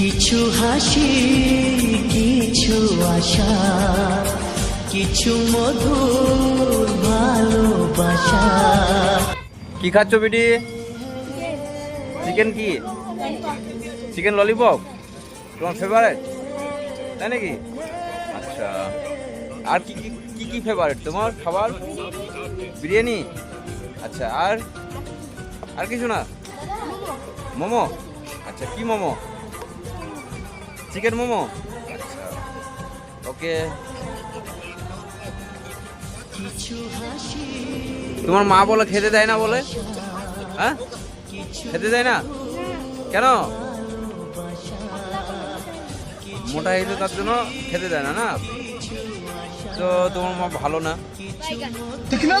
কিছু হাসি, কিছু আশা, কিছু মধুর ভালোবাসা। কি খাচ্ছ বিটি? চিকেন কি? চিকেন ললিপপ তোমার ফেভারেট তাই নাকি? আচ্ছা। আর কি কি কি কি ফেভারেট তোমার খাবার? বিরিয়ানি? আচ্ছা আর আর কিছু না? মোমো? আচ্ছা কি মোমো? চিকেন মোমো? আচ্ছা। ওকে তোমার মা বলে খেতে দেয় না বলে? হ্যাঁ? খেতে দেয় না? কেন? মোটা হয়েছে তার জন্য খেতে দেয় না না? তো তোমার মা ভালো না?